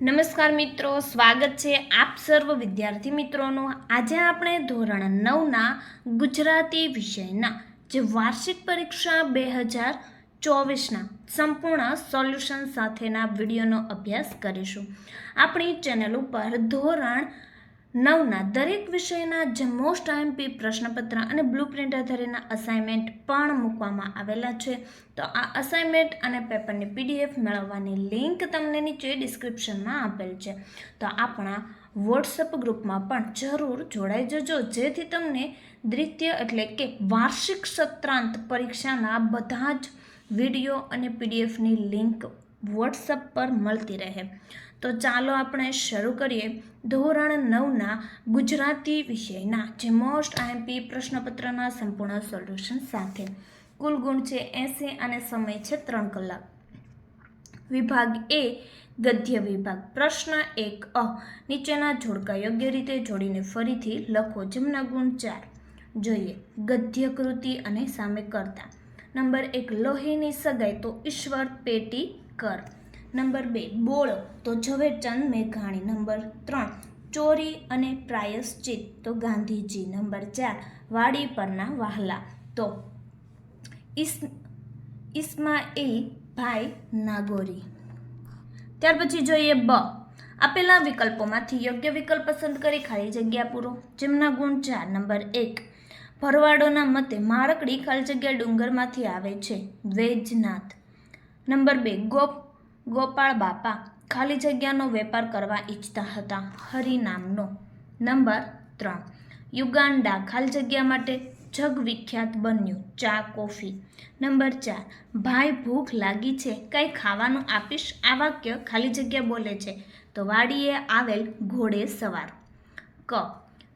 નમસ્કાર મિત્રો, સ્વાગત છે આપ સર્વ વિદ્યાર્થી મિત્રોનું. આજે આપણે ધોરણ નવના ગુજરાતી વિષયના જે વાર્ષિક પરીક્ષા બે હજાર ચોવીસના સંપૂર્ણ સોલ્યુશન સાથેના વિડીયોનો અભ્યાસ કરીશું. આપણી ચેનલ ઉપર ધોરણ નવના દરેક વિષયના જે મોસ્ટ આઈએમપી પ્રશ્નપત્ર અને બ્લુ પ્રિન્ટ આધારિતના અસાઇનમેન્ટ પણ મૂકવામાં આવેલા છે. તો આ અસાઇનમેન્ટ અને પેપરની પીડીએફ મેળવવાની લિંક તમને નીચે ડિસ્ક્રિપ્શનમાં આપેલ છે. તો આપણા વોટ્સઅપ ગ્રુપમાં પણ જરૂર જોડાઈ જજો. જેથી તમને દ્વિતીય એટલે કે વાર્ષિક સત્રાંત પરીક્ષાના બધા જ વીડિયો અને પીડીએફની લિંક વોટ્સઅપ પર મળતી રહે. તો ચાલો આપણે શરૂ કરીએ ધોરણ નવના ગુજરાતી વિષયના, જે મોસ્ટ આઈએમપી પ્રશ્નપત્રના સંપૂર્ણ સોલ્યુશન સાથે. કુલ ગુણ છે એંસી અને સમય છે ત્રણ કલાક. વિભાગ એ, ગદ્ય વિભાગ. પ્રશ્ન એક, અ, નીચેના જોડકા યોગ્ય રીતે જોડીને ફરીથી લખો જેમના ગુણ ચાર. જોઈએ, ગદ્ય કૃતિ અને સામે કરતા. નંબર એક, લોહીની સગાઈ. તો ઈશ્વર પેટી કર. નંબર બે, બોળો. તો ઝવેરચંદ મેઘાણી. નંબર ત્રણ, ચોરી અને પ્રાયશ્ચિત. તો ગાંધીજી. નંબર ચાર, વાડી પરના વાહલા. તો ઇસ ઇસ્માઇલ ભાઈ નાગોરી. ત્યાર પછી જોઈએ બ. આપેલા વિકલ્પોમાંથી યોગ્ય વિકલ્પ પસંદ કરી ખાલી જગ્યા પૂરો. જેમના ગુણ ચાર, નંબર એક, ભરવાડોના મતે મારકડી ખાલી જગ્યા ડુંગરમાંથી આવે છે. દ્વેજનાથ નંબર બે, ગોપ, ગોપાળ બાપા ખાલી જગ્યાનો વેપાર કરવા ઈચ્છતા હતા, હરિનામનો. નંબર ત્રણ યુગાન્ડા ખાલી જગ્યા માટે જગવિખ્યાત બન્યું, ચા, કોફી. નંબર ચાર, ભાઈ ભૂખ લાગી છે, કંઈ ખાવાનું આપીશ? આ વાક્ય ખાલી જગ્યા બોલે છે, તો વાડીએ આવેલ ઘોડે સવાર. ક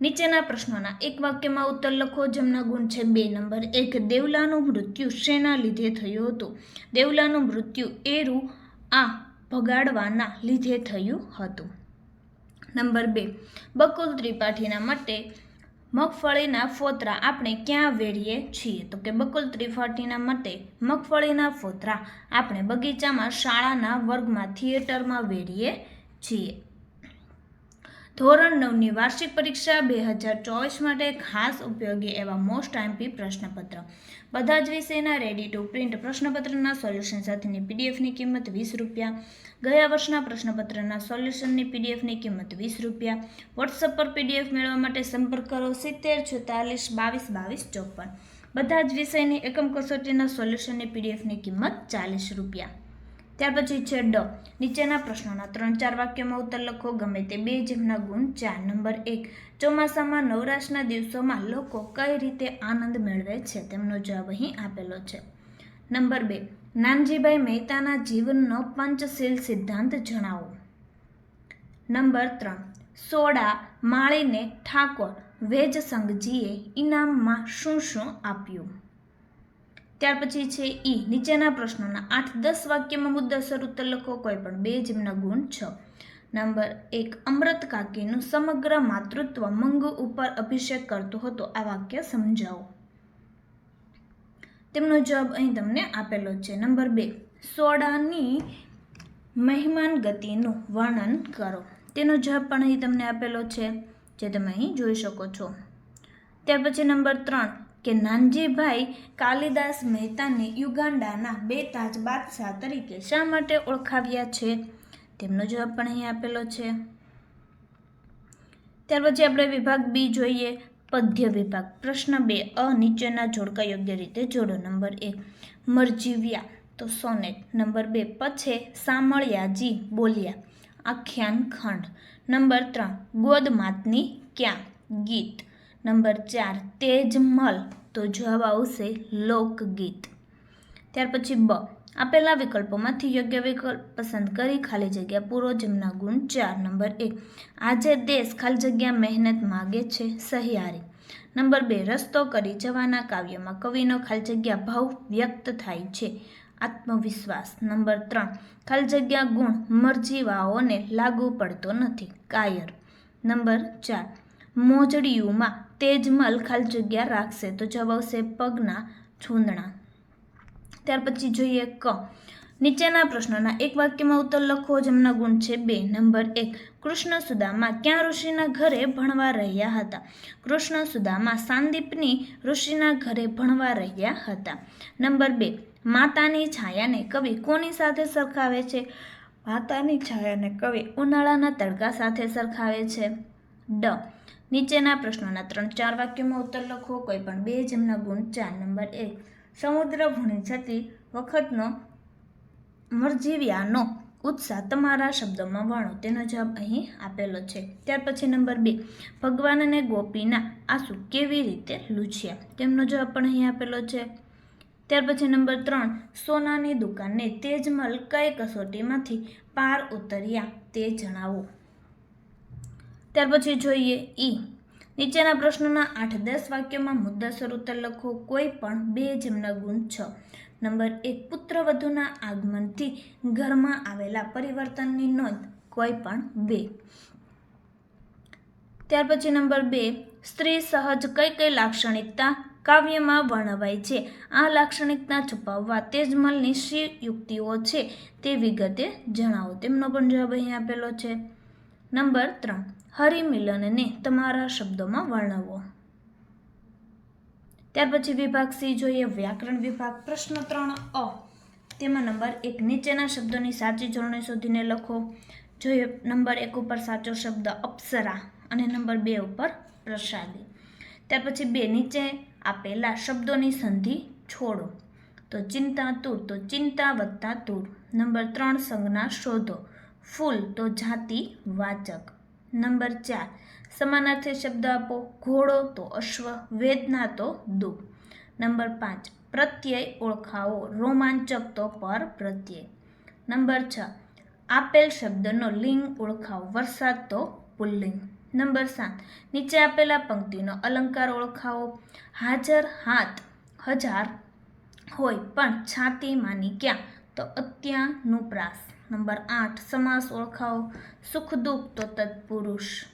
નીચેના પ્રશ્નોના એક વાક્યમાં ઉત્તર લખો. જેમના ગુણ છે બે નંબર. એક, દેવલાનું મૃત્યુ શેના લીધે થયું હતું? દેવલાનું મૃત્યુ એરું આ ભગાડવાના લીધે થયું હતું. નંબર બે, બકુલ ત્રિપાઠીના માટે મગફળીના ફોતરા આપણે ક્યાં વેરીએ છીએ? તો કે બકુલ ત્રિપાઠીના મતે મગફળીના ફોતરા આપણે બગીચામાં શાળાના વર્ગમાં, થિયેટરમાં વેરીએ છીએ. ધોરણ નવની વાર્ષિક પરીક્ષા બે હજાર ચોવીસ માટે ખાસ ઉપયોગી એવા મોસ્ટ આઈમપી પ્રશ્નપત્ર. બધા જ વિષયના રેડી ટુ પ્રિન્ટ પ્રશ્નપત્રના સોલ્યુશન સાથેની પીડીએફની કિંમત વીસ રૂપિયા. ગયા વર્ષના પ્રશ્નપત્રના સોલ્યુશનની પીડીએફની કિંમત વીસ રૂપિયા. વોટ્સઅપ પર પીડીએફ મેળવવા માટે સંપર્ક કરો સિત્તેર છેતાલીસ બાવીસ બાવીસ ચોપન. બધા જ વિષયની એકમ કસોટીના સોલ્યુશનની પીડીએફની કિંમત ચાલીસ રૂપિયા. ત્યાર પછી છે ડ નીચેના પ્રશ્નોના ત્રણ ચાર વાક્યોમાં ઉત્તર લખો. ગમે તે બે જેમના ગુણ, ચાર નંબર એક. ચોમાસામાં નવરાશના દિવસોમાં લોકો કઈ રીતે આનંદ મેળવે છે? તેમનો જવાબ અહીં આપેલો છે. નંબર બે. નાનજીભાઈ મહેતાના જીવનનો પંચશીલ સિદ્ધાંત જણાવો. નંબર ત્રણ. સોડા માળીને ઠાકોર વેજ સંઘજીએ ઇનામમાં શું શું આપ્યું? ત્યાર પછી છે ઈ, નીચેના પ્રશ્નોના. આઠ દસ વાક્યમાં મુદ્દાસર ઉત્તર લખો, કોઈ પણ. બે જેમના ગુણ છ. નંબર એક, અમૃત કાકીનું સમગ્ર માતૃત્વ મંગ ઉપર અભિષેક કરતો હતો. આ વાક્ય સમજાવો. તેમનો જવાબ અહીં તમને આપેલો છે. નંબર બે, સોડાની મહેમાન ગતિનું વર્ણન કરો. તેનો જવાબ પણ અહીં તમને આપેલો છે, જે તમે અહીં જોઈ શકો છો. ત્યાર પછી નંબર ત્રણ કે નાનજીભાઈ કાલિદાસ મહેતાને યુગાન્ડાના બે તાજ બાદશાહ તરીકે શા માટે ઓળખાવ્યા છે? તેમનો જવાબ પણ અહીં આપેલો છે. ત્યાર પછી આપણે વિભાગ બી જોઈએ. પદ્ય વિભાગ. પ્રશ્ન બે. અ નીચેના જોડકા યોગ્ય રીતે જોડો. નંબર એક. મરજીવ્યા. તો સોનેટ. નંબર બે. પછે સામળિયાજી બોલ્યા. આખ્યાન ખંડ. નંબર ત્રણ. ગોદમાતની ક્યાં? ગીત. નંબર ચાર તેજમલ તો જવાબ આવશે લોકગીત. ત્યાર પછી બ. આપેલા વિકલ્પોમાંથી યોગ્ય વિકલ્પ પસંદ કરી ખાલી જગ્યા પૂરો જેમના ગુણ ચાર. નંબર એક આજે દેશ ખાલી જગ્યા મહેનત માગે છે સહિયારી. નંબર બે. રસ્તો કરી જવાના કાવ્યમાં કવિનો ખાલી જગ્યા ભાવ વ્યક્ત થાય છે આત્મવિશ્વાસ. નંબર ત્રણ. ખાલી જગ્યા ગુણ મરજીવાઓને લાગુ પડતો નથી. કાયર. નંબર ચાર. મોજડીયુંમાં તેજમલ ખાલી જગ્યા રાખશે. તો જવાબ આવશે પગના છૂંદણા. ત્યાર પછી જોઈએ ક. નીચેના પ્રશ્નોના એક વાક્યમાં ઉત્તર લખો, જેમના ગુણ છે બે. નંબર એક. કૃષ્ણ સુદામા ક્યાં ઋષિના ઘરે ભણવા રહ્યા હતા? કૃષ્ણ સુદામા સાંદીપની ઋષિના ઘરે ભણવા રહ્યા હતા. નંબર બે. માતાની છાયાને કવિ કોની સાથે સરખાવે છે? માતાની છાયાને કવિ ઉનાળાના તડકા સાથે સરખાવે છે. ડ. નીચેના પ્રશ્નોના ત્રણ ચાર વાક્યોમાં ઉત્તર લખો. કોઈ પણ બે જેમના ગુણ ચાર નંબર એક. સમુદ્ર ભૂણી જતી વખતનો મરજીવ્યાનો ઉત્સાહ તમારા શબ્દોમાં વર્ણો તેનો જવાબ અહીં આપેલો છે. ત્યાર પછી નંબર બે. ભગવાન અને ગોપીના આંસુ કેવી રીતે લૂછ્યા? તેમનો જવાબ પણ અહીં આપેલો છે. ત્યાર પછી નંબર ત્રણ. સોનાની દુકાનને તેજમલ કઈ કસોટીમાંથી પાર ઉતર્યા તે જણાવો. ત્યાર પછી જોઈએ ઈ. નીચેના પ્રશ્નોના આઠ દસ વાક્યોમાં મુદ્દાસર ઉત્તર લખો કોઈ પણ બે જેમના ગુણ છ. નંબર એક, પુત્ર વધુના આગમનથી ઘરમાં આવેલા પરિવર્તનની નોંધ કોઈ પણ બે. ત્યાર પછી નંબર બે, સ્ત્રી સહજ કઈ કઈ લાક્ષણિકતા કાવ્યમાં વર્ણવાય છે? આ લાક્ષણિકતા છુપાવવા તેજમલની શી યુક્તિઓ છે તે વિગતે જણાવો. તેમનો પણ જવાબ અહીં આપેલો છે. નંબર ત્રણ, હરિમિલનને તમારા શબ્દોમાં વર્ણવો. ત્યાર પછી વિભાગ સી જોઈએ, વ્યાકરણ વિભાગ, પ્રશ્ન ત્રણ અ. તેમાં નંબર એક, નીચેના શબ્દોની સાચી જોડણી શોધીને લખો. જોઈએ, નંબર એક ઉપર સાચો શબ્દ અપ્સરા અને નંબર બે ઉપર પ્રસાદી. ત્યાર પછી બે, નીચે આપેલા શબ્દોની સંધિ છોડો. તો ચિંતા તુર તો ચિંતા વત્તા તુર નંબર ત્રણ, સંજ્ઞા શોધો. ફૂલ તો જાતિ વાચક. નંબર ચાર, સમાનાર્થી શબ્દ આપો. ઘોડો તો અશ્વ, વેદના તો દુઃખ. નંબર પાંચ, પ્રત્યય ઓળખાવો. રોમાંચક તો પર પ્રત્યય. નંબર છ, આપેલ શબ્દનો લિંગ ઓળખાવો. વરસાદ તો પુલ્લિંગ. નંબર સાત, નીચે આપેલા પંક્તિનો અલંકાર ઓળખાવો. હાજર હાથ હજાર હોય, પણ છાતી માની ક્યાં? તો અત્યાંનું પ્રાસ. નંબર આઠ, સમાસ ઓળખાવો, સુખ દુઃખ તો તત્પુરુષ.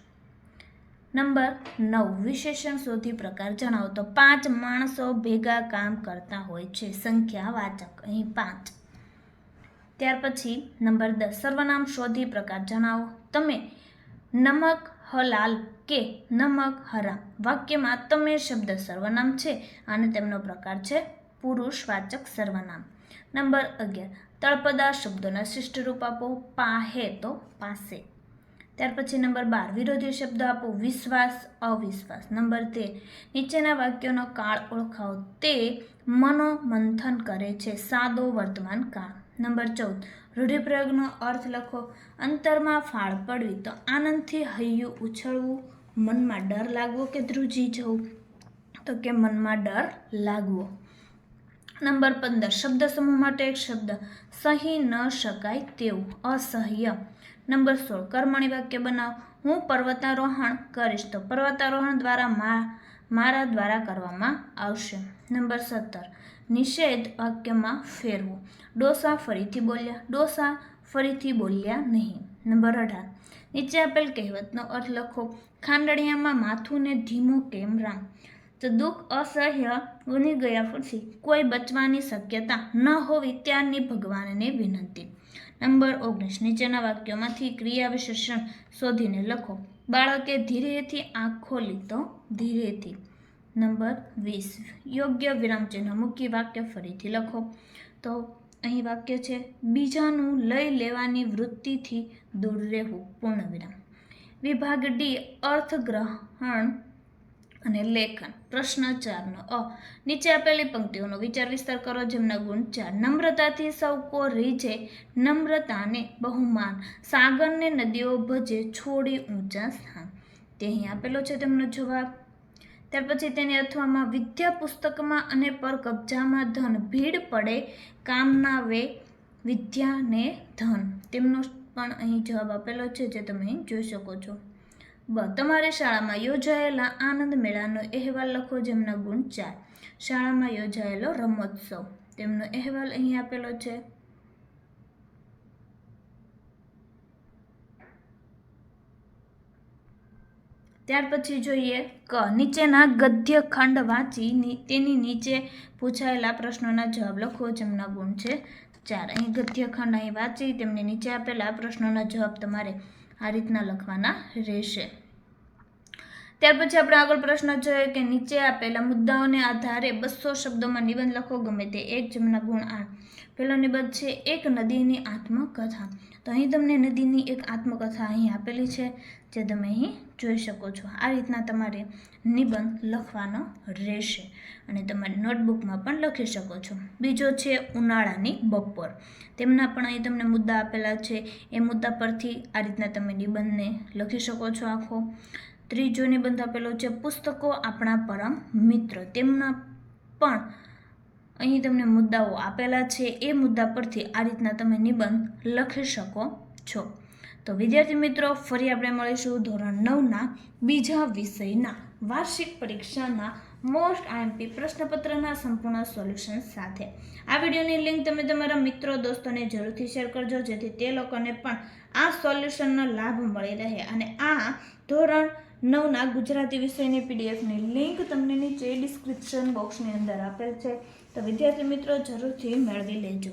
નંબર નવ, વિશેષણ શોધી પ્રકાર જણાવો. તો પાંચ માણસો ભેગા કામ કરતા હોય છે. સંખ્યા વાચક, અહીં પાંચ. ત્યાર પછી નંબર દસ, સર્વનામ શોધી પ્રકાર જણાવો. તમે નમક હલાલ કે નમક હરામ? વાક્યમાં તમે શબ્દ સર્વનામ છે અને તેમનો પ્રકાર છે પુરુષવાચક સર્વનામ. નંબર અગિયાર તળપદા શબ્દોના શિષ્ટ રૂપ આપો, પાહે તો પાસે. ત્યાર પછી નંબર બાર, વિરોધી શબ્દ આપો, વિશ્વાસ, અવિશ્વાસ. નંબર તેર, નીચેના વાક્યોનો કાળ ઓળખાવો. તે મનોમંથન કરે છે, સાદો વર્તમાન કાળ. નંબર ચૌદ, રૂઢિપ્રયોગનો અર્થ લખો. અંતરમાં ફાળ પડવી તો આનંદથી હૈયું ઉછળવું, મનમાં ડર લાગવો કે ધ્રુજી જવું? તો કે મનમાં ડર લાગવો. નંબર પંદર, શબ્દ સમૂહ માટે એક શબ્દ. સહી ન શકાય તેવું. અસહ્ય. નંબર સોળ, કર્મણી વાક્ય બનાવો. હું પર્વતારોહણ કરીશ તો પર્વતારોહણ દ્વારા મા, મારા દ્વારા કરવામાં આવશે. નંબર સત્તર, નિષેધ વાક્યમાં ફેરવો. ડોસા ફરીથી બોલ્યા. ડોસા ફરીથી બોલ્યા નહીં. નંબર અઢાર, નીચે આપેલ કહેવતનો અર્થ લખો. ખાંડળિયામાં માથું ને ધીમું કેમ રામ? તો દુઃખ અસહ્ય બની ગયા પછી કોઈ બચવાની શક્યતા ન હોવી ત્યારની ભગવાનને વિનંતી. નંબર ઓગણીસ. નીચેના વાક્યોમાંથી ક્રિયા વિશેષણ શોધીને લખો. બાળકે ધીરેથી આંખ ખોલી તો ધીરેથી. નંબર વીસ. યોગ્ય વિરામચિહ્ન મૂકી વાક્ય ફરીથી લખો. તો અહીં વાક્ય છે, બીજાનું લઈ લેવાની વૃત્તિથી દૂર રહેવું. પૂર્ણ વિરામ. વિભાગ ડી. અર્થગ્રહણ અને લેખન પ્રશ્ન ચારનો અ. નીચે આપેલી પંક્તિઓનો વિચાર વિસ્તાર કરો, જેમના ગુણ ચાર. નમ્રતાથી સૌ કો રીઝે, નમ્રતાને બહુમાન. સાગરને નદીઓ ભજે, છોડી ઊંચા સ્થાન. તે અહીં આપેલો છે તેમનો જવાબ. ત્યાર પછી તેની અથવામાં, વિદ્યા પુસ્તકમાં અને પર કબજામાં ધન. ભીડ પડે કામના વે વિદ્યાને ધન. તેમનો પણ અહીં જવાબ આપેલો છે, જે તમે અહીં જોઈ શકો છો. બ, તમારે શાળામાં યોજાયેલા આનંદ મેળાનો અહેવાલ લખો જેમના ગુણ ચાર. શાળામાં યોજાયેલો રમોત્સવ, તેમનો અહેવાલ અહીં આપેલો છે. ત્યાર પછી જોઈએ ક, નીચેના ગદ્ય ખંડ વાંચી તેની નીચે પૂછાયેલા પ્રશ્નોના જવાબ લખો જેમના ગુણ છે ચાર. અહીં ગદ્યખંડ અહીં વાંચી, તેમને નીચે આપેલા પ્રશ્નોના જવાબ તમારે આ રીતના લખવાના રહેશે. ત્યાર પછી આપણે આગળ પ્રશ્ન જોઈએ કે નીચે આપેલા મુદ્દાઓને આધારે બસો શબ્દોમાં નિબંધ લખો ગમે તે એક જેમના ગુણ આઠ પહેલો નિબંધ છે, એક નદીની આત્મકથા. તો અહીં તમને નદીની એક આત્મકથા અહીં આપેલી છે, જે તમે અહીં જોઈ શકો છો. આ રીતના તમારે નિબંધ લખવાનો રહેશે અને તમારી નોટબુકમાં પણ લખી શકો છો. બીજો છે, ઉનાળાની બપોર. તેમના પણ અહીં તમને મુદ્દા આપેલા છે. એ મુદ્દા પરથી આ રીતના તમે નિબંધને લખી શકો છો આખો. ત્રીજો નિબંધ આપેલો છે પુસ્તકો આપણા પરમ મિત્ર. તેમના પણ અહીં તમને મુદ્દાઓ આપેલા છે. એ મુદ્દા પરથી આ રીતના તમે નિબંધ લખી શકો છો. તો વિદ્યાર્થી મિત્રો, ફરી આપણે મળીશું ધોરણ નવના બીજા વિષયના વાર્ષિક પરીક્ષાના મોસ્ટ આઈએમપી પ્રશ્નપત્રના સંપૂર્ણ સોલ્યુશન સાથે. આ વિડીયોની લિંક તમે તમારા મિત્રો, દોસ્તોને જરૂરથી શેર કરજો, જેથી તે લોકોને પણ આ સોલ્યુશનનો લાભ મળી રહે અને આ ધોરણ નવના ગુજરાતી વિષયની પીડીએફની લિંક તમને નીચે ડિસ્ક્રિપ્શન બોક્સની અંદર આપેલ છે. તો વિદ્યાર્થી મિત્રો, જરૂરથી મેળવી લેજો.